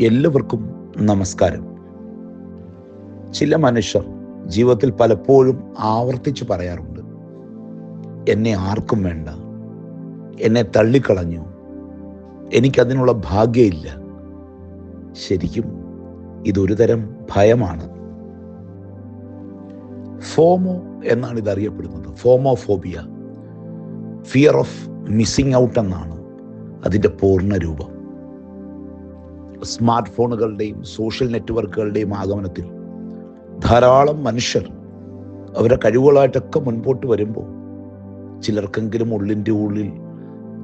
എല്ലാവർക്കും നമസ്കാരം. ചില മനുഷ്യർ ജീവിതത്തിൽ പലപ്പോഴും ആവർത്തിച്ച് പറയാറുണ്ട് എന്നെ ആർക്കും വേണ്ട. എന്നെ തള്ളിക്കളഞ്ഞു. എനിക്കതിനുള്ള ഭാഗ്യമില്ല. ശരിക്കും ഇതൊരു തരം ഭയമാണ്. ഫോമോ എന്നാണ് ഇത് അറിയപ്പെടുന്നത് FOMO phobia. Fear of missing out എന്നാണ് അതിന്റെ പൂർണ രൂപം. സ്മാർട്ട് ഫോണുകളുടെയും സോഷ്യൽ നെറ്റ്വർക്കുകളുടെയും ആഗമനത്തിൽ ധാരാളം മനുഷ്യർ അവരുടെ കഴിവുകളായിട്ടൊക്കെ മുൻപോട്ട് വരുമ്പോൾ ചിലർക്കെങ്കിലും ഉള്ളിന്റെ ഉള്ളിൽ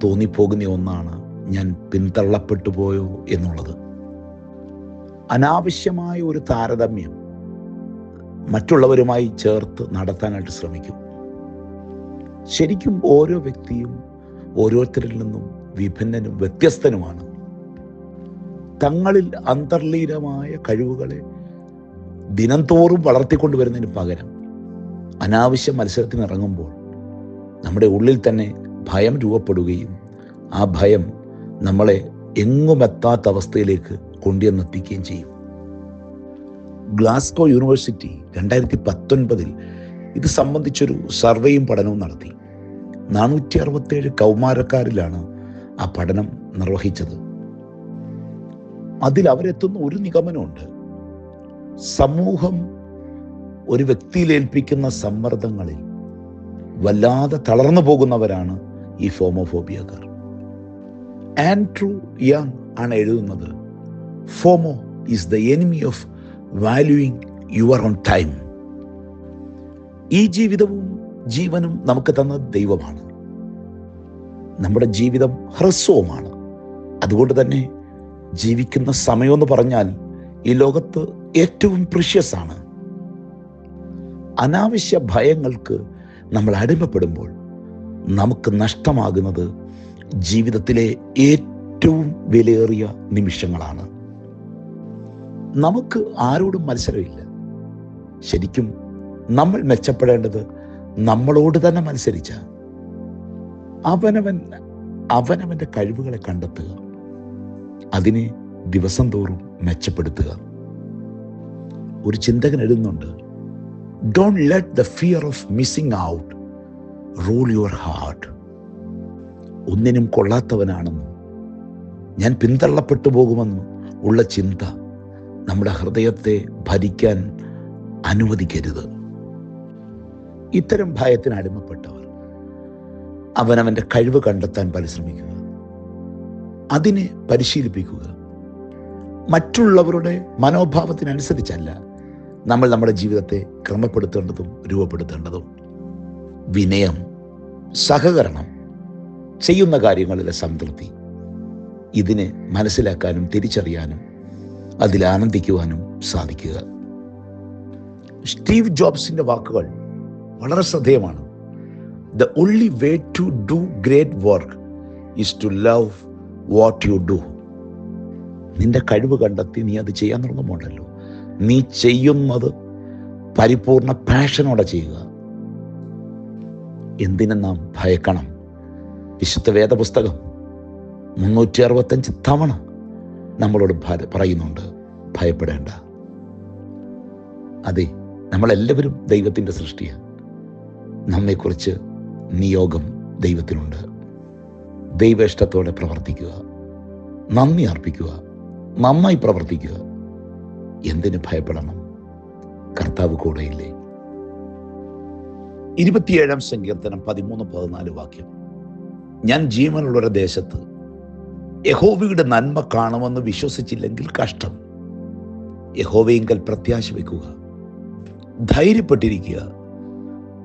തോന്നിപ്പോകുന്ന ഒന്നാണ് ഞാൻ പിന്തള്ളപ്പെട്ടു പോയോ എന്നുള്ളത്. അനാവശ്യമായ ഒരു താരതമ്യം മറ്റുള്ളവരുമായി ചേർത്ത് നടത്താനായിട്ട് ശ്രമിക്കും. ശരിക്കും ഓരോ വ്യക്തിയും ഓരോരുത്തരിൽ നിന്നും വിഭിന്നനും വ്യത്യസ്തനുമാണ്. തങ്ങളിൽ അന്തർലീനമായ കഴിവുകളെ ദിനംതോറും വളർത്തിക്കൊണ്ടുവരുന്നതിന് പകരം അനാവശ്യ മത്സരത്തിന് ഇറങ്ങുമ്പോൾ നമ്മുടെ ഉള്ളിൽ തന്നെ ഭയം രൂപപ്പെടുകയും ആ ഭയം നമ്മളെ എങ്ങുമെത്താത്ത അവസ്ഥയിലേക്ക് കൊണ്ടുവന്നെത്തിക്കുകയും ചെയ്യും. ഗ്ലാസ്കോ യൂണിവേഴ്സിറ്റി രണ്ടായിരത്തി പത്തൊൻപതിൽ ഇത് സംബന്ധിച്ചൊരു സർവേയും പഠനവും നടത്തി. നാനൂറ്റി അറുപത്തേഴ് കൗമാരക്കാരിലാണ് ആ പഠനം നിർവഹിച്ചത്. അതിൽ അവരെത്തുന്ന ഒരു നിഗമനമുണ്ട്. സമൂഹം ഒരു വ്യക്തിയിൽ ഏൽപ്പിക്കുന്ന സമ്മർദ്ദങ്ങളിൽ വല്ലാതെ തളർന്നു പോകുന്നവരാണ് ഈ ഫോമോഫോബിയക്കാർ. ആൻഡ്രൂ യങ് ആണ് എഴുതുന്നത് FOMO is the enemy of valuing your own time. ഈ ജീവിതവും ജീവനും നമുക്ക് തന്ന ദൈവമാണ്. നമ്മുടെ ജീവിതം ഹ്രസ്വവുമാണ്. അതുകൊണ്ട് തന്നെ ജീവിക്കുന്ന സമയമെന്ന് പറഞ്ഞാൽ ഈ ലോകത്ത് ഏറ്റവും പ്രിഷ്യസ് ആണ്. അനാവശ്യ ഭയങ്ങൾക്ക് നമ്മൾ അടിമപ്പെടുമ്പോൾ നമുക്ക് നഷ്ടമാകുന്നത് ജീവിതത്തിലെ ഏറ്റവും വിലയേറിയ നിമിഷങ്ങളാണ്. നമുക്ക് ആരോടും മത്സരമില്ല. ശരിക്കും നമ്മൾ മെച്ചപ്പെടേണ്ടത് നമ്മളോട് തന്നെ മത്സരിച്ച. അവനവൻ അവനവന്റെ കഴിവുകളെ കണ്ടെത്തുക. അതിനെ ദിവസം തോറും മെച്ചപ്പെടുത്തുക. ഒരു ചിന്തകൻ എഴുതുന്നുണ്ട് don't let the fear of missing out rule your heart ഒന്നിനും കൊള്ളാത്തവനാണെന്നും ഞാൻ പിന്തള്ളപ്പെട്ടു പോകുമെന്നും ഉള്ള ചിന്ത നമ്മുടെ ഹൃദയത്തെ ഭരിക്കാൻ അനുവദിക്കരുത്. ഇത്തരം ഭയത്തിന് അടിമപ്പെട്ടവർ അവനവന്റെ കഴിവ് കണ്ടെത്താൻ പരിശ്രമിക്കുക. അതിനെ പരിശീലിപ്പിക്കുക. മറ്റുള്ളവരുടെ മനോഭാവത്തിനനുസരിച്ചല്ല നമ്മൾ നമ്മുടെ ജീവിതത്തെ ക്രമപ്പെടുത്തേണ്ടതും രൂപപ്പെടുത്തേണ്ടതും. വിനയം സഹകരണം ചെയ്യുന്ന കാര്യങ്ങളിലെ സംതൃപ്തി ഇതിനെ മനസ്സിലാക്കാനും തിരിച്ചറിയാനും അതിൽ ആനന്ദിക്കുവാനും സാധിക്കുക. സ്റ്റീവ് ജോബ്സിന്റെ വാക്കുകൾ വളരെ ശ്രദ്ധേയമാണ്. The only way to do great work is to love what you do നിന്റെ കഴിവ് കണ്ടെത്തി നീ അത് ചെയ്യാൻ തുടങ്ങുമ്പോണ്ടല്ലോ നീ ചെയ്യുന്നത് പരിപൂർണ പാഷനോടെ ചെയ്യുക. എന്തിനും നാം ഭയക്കണം? വിശുദ്ധ വേദപുസ്തകം മുന്നൂറ്റി അറുപത്തഞ്ച് തവണ നമ്മളോട് പറയുന്നുണ്ട്. ഭയപ്പെടേണ്ട. അതെ നമ്മളെല്ലാവരും ദൈവത്തിന്റെ സൃഷ്ടിയാണ്. നമ്മെക്കുറിച്ച് നിയോഗം ദൈവത്തിനുണ്ട്. ദൈവ ഇഷ്ടത്തോടെ പ്രവർത്തിക്കുക. നന്ദി അർപ്പിക്കുക. നന്നായി പ്രവർത്തിക്കുക. എന്തിനു ഭയപ്പെടണം? കർത്താവ് കൂടെയില്ലേ? ഇരുപത്തിയേഴാം സങ്കീർത്തനം പതിമൂന്ന് പതിനാല് വാക്യം. ഞാൻ ജീവനുള്ള ദേശത്ത് യഹോവയുടെ നന്മ കാണുമെന്ന് വിശ്വസിച്ചില്ലെങ്കിൽ കഷ്ടം. യഹോവയെങ്കിൽ പ്രത്യാശ വയ്ക്കുക ധൈര്യപ്പെട്ടിരിക്കുക.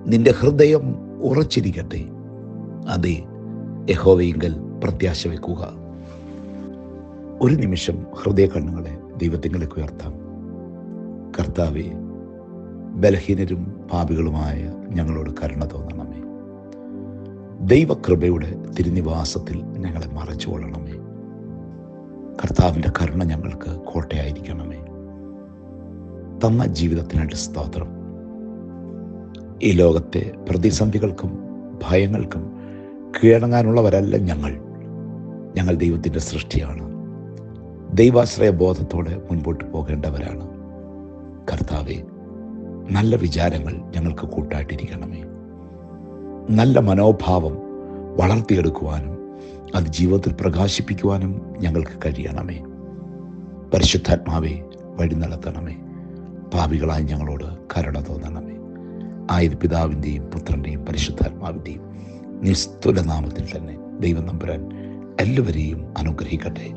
നിന്റെ ഹൃദയം ഉറച്ചിരിക്കട്ടെ. അതെ യഹോവയെങ്കിൽ പ്രത്യാശ വെക്കുക ഒരു നിമിഷം ഹൃദയ കണ്ണുകളെ ദൈവത്തിലേക്ക് ഉയർത്താം. കർത്താവെ ബലഹീനരും പാപികളുമായ ഞങ്ങളോട് കരുണ തോന്നണമേ. ദൈവകൃപയുടെ തിരുനിവാസത്തിൽ ഞങ്ങളെ മറച്ചുകൊള്ളണമേ കർത്താവിന്റെ കരുണ ഞങ്ങൾക്ക് കോട്ടയായിരിക്കണമേ. തന്ന ജീവിതത്തിനായിട്ട് സ്തോത്രം. ഈ ലോകത്തെ പ്രതിസന്ധികൾക്കും ഭയങ്ങൾക്കും കീഴടങ്ങാനുള്ളവരല്ല ഞങ്ങൾ. ഞങ്ങൾ ദൈവത്തിന്റെ സൃഷ്ടിയാണ്. ദൈവാശ്രയ ബോധത്തോടെ മുൻപോട്ട് പോകേണ്ടവരാണ്. കർത്താവെ നല്ല വിചാരങ്ങൾ ഞങ്ങൾക്ക് കൂട്ടായിട്ടിരിക്കണമേ. നല്ല മനോഭാവം വളർത്തിയെടുക്കുവാനും അത് ജീവിതത്തിൽ പ്രകാശിപ്പിക്കുവാനും ഞങ്ങൾക്ക് കഴിയണമേ. പരിശുദ്ധാത്മാവെ വഴി നടത്തണമേ. പാപികളായി ഞങ്ങളോട് കരുണ തോന്നണമേ. ആയത് പിതാവിന്റെയും പുത്രന്റെയും പരിശുദ്ധാത്മാവിന്റെയും നിസ്തുല നാമത്തിൽ തന്നെ ദൈവം നമ്പുരാൻ എല്ലാവരെയും അനുഗ്രഹിക്കട്ടെ.